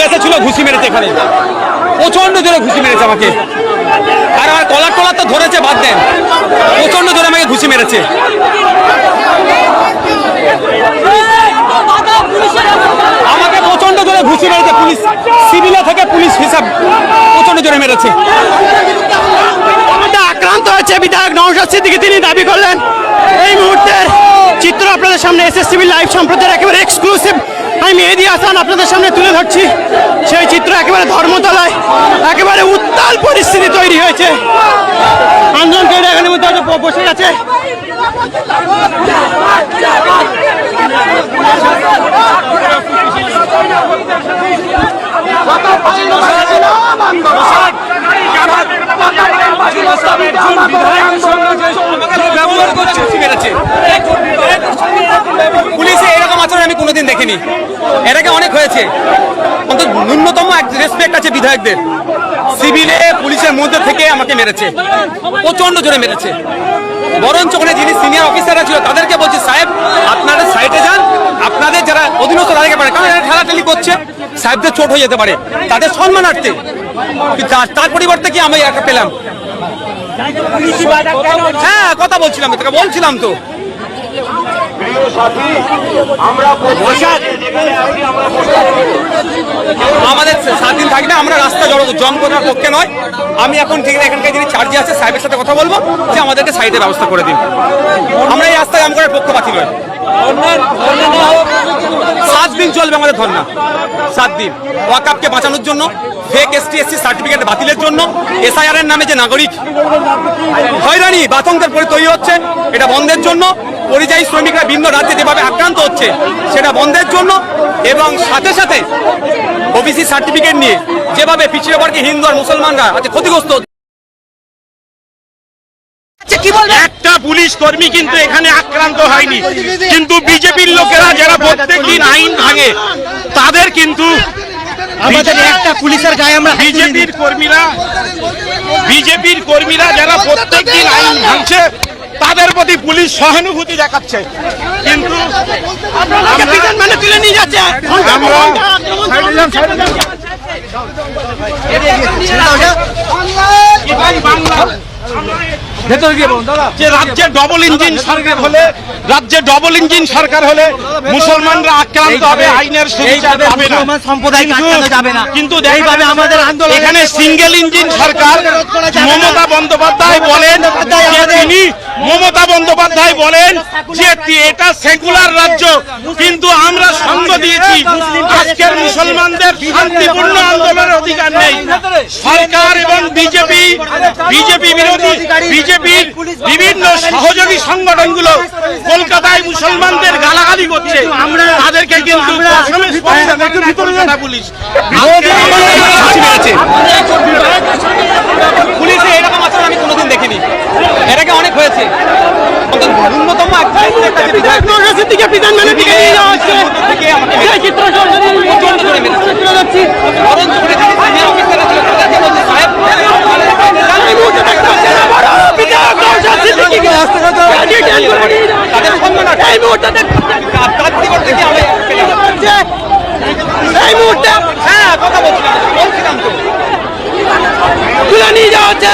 ড্রেসে ছিল ঘুষি মেরেছে এখানে। প্রচণ্ড জোরে ঘুষি মেরেছে আমাকে। আর আমার কলার টলার তো ধরেছে, বাদ দেন। প্রচণ্ড জোরে আমাকে ঘুষি মেরেছে। আমাকে প্রচণ্ড জোরে ঘুষি মেরেছে পুলিশ। সিভিলে থেকে পুলিশ হিসাব প্রচণ্ড জোরে মেরেছে। আক্রান্ত হয়েছে বিধায়ক নওশাদ সিদ্দিকী, তিনি দাবি করলেন, এই আপনাদের সামনে এসএসটিভি লাইভ সম্প্রচার একেবারে এক্সক্লুসিভ আমি মেহেদি হাসান আপনাদের সামনে তুলে ধরছি। সেই চিত্র একেবারে ধর্মতলায়, একেবারে উত্তাল পরিস্থিতি তৈরি হয়েছে। আন্দোলনকারীরা এখানের মধ্যে বসে গেছে ব্যবহার করছে পুলিশে এরকম আচরণ আমি কোনোদিন দেখিনি। আগে অনেক হয়েছে। অন্তত ন্যূনতম এক রেসপেক্ট আছে বিধায়কদের। সিভিলে, পুলিশের মধ্যে থেকে আমাকে মেরেছে। প্রচণ্ড জোরে মেরেছে। বরঞ্চ ওখানে যিনি সিনিয়র অফিসাররা ছিল, তাদেরকে বলছি, সাহেব আপনারা সাইডে যান। আপনাদের যারা অধীনস্থ, তাদেরকে পারে কারণ এরা ঠেলাঠেলি করছে। সাহেবদের চোট হয়ে যেতে পারে। তাদের সম্মানার্থে। তার- পরিবর্তে কি আমি একটা পেলাম? হ্যাঁ কথা বলছিলাম তোকে বলছিলাম তো। আমাদের সাত দিন থাকলে আমরা রাস্তা জড়ো জম করার পক্ষে নয়। আমি এখন ঠিক এখানকার যিনি চার্জে আছে সাহেবের সাথে কথা বলব যে আমাদেরকে সাইডের ব্যবস্থা করে দিন। আমরা এই রাস্তায় জাম করার পক্ষপাতি নয় সাত দিন চলবে আমাদের ধর্না সাত দিন ওয়াকাপকে বাঁচানোর জন্য ফেক এসটি এসসি সার্টিফিকেট বাতিলের জন্য এসআইআর এর নামে যে নাগরিক হয়রানি বাতঙ্কের পরে তৈরি হচ্ছে এটা বন্ধের জন্য পরিযায়ী শ্রমিকরা ভিন্ন রাজ্যে যেভাবে আক্রান্ত হচ্ছে সেটা বন্ধের জন্য এবং সাথে সাথে ওবিসি সার্টিফিকেট নিয়ে যেভাবে পিছিয়ে বর্গে হিন্দু আর মুসলমানরা আজ ক্ষতিগ্রস্ত হচ্ছে। একটা পুলিশ কর্মী কিন্তু এখানে আক্রান্ত হয়নি। কিন্তু বিজেপির লোকেরা যারা প্রত্যেকদিন আইন ভাঙে তাদের কিন্তু আমাদের একটা পুলিশের গায়ে আমরা বিজেপির কর্মীরা বিজেপির কর্মীরা যারা প্রত্যেকদিন আইন ভাঙছে তাদের প্রতি পুলিশ সহানুভূতি দেখাচ্ছে। কিন্তু মানে তুলে নিয়ে যাচ্ছে। যে রাজ্যে ডবল ইঞ্জিন সরকার হলে রাজ্যে ডবল ইঞ্জিন সরকার হলে মুসলমানরা আক্রান্ত হবে আইনের সুবিচার পাবে না। মুসলমান কিন্তু- আটকানো যাবে না। কিন্তু এইভাবে আমাদের আন্দোলন- এখানে সিঙ্গেল ইঞ্জিন সরকার মমতা বন্দ্যোপাধ্যায় বলেন তিনি মমতা বন্দ্যোপাধ্যায় বলেন যে এটা সেকুলার রাজ্য। কিন্তু আমরা সঙ্গ দিয়েছি। আজকের মুসলমানদের শান্তিপূর্ণ আন্দোলনের অধিকার নেই। সরকার এবং বিজেপি বিজেপি বিরোধী বিজেপির বিভিন্ন সহযোগী সংগঠনগুলো কলকাতায় মুসলমানদের গালাগালি করছে। আমরা তাদেরকে কিন্তু প্রথমে পুলিশে এরকম আচরণ আমি কোনোদিন দেখিনি এর আগে অনেক হয়েছে অন্তত ন্যূনতম respect আছে বিধায়কদের। নওশাদ সিদ্দিকী বিধান মানে তুলে নিয়ে যাওয়া হচ্ছে থেকে আমাকে সেই চিত্র সরাসরি প্রচণ্ড জোরে মেরেছে। তুলে ধরছি। বরঞ্চ ওখানে যিনি senior officer-রা ছিল তাদেরকে বলছি, সাহেব, এই মুহূর্তে দেখতে পাচ্ছি না, বড় বিধায়ক নওশাদ সিদ্দিকীকে detain করে নিয়ে যাওয়া হচ্ছে। তাদের সম্মানার্থে। এই মুহূর্তে এই মুহূর্তে হ্যাঁ কথা বলছিলাম বলছিলাম তো তুলে নিয়ে যাওয়া হচ্ছে।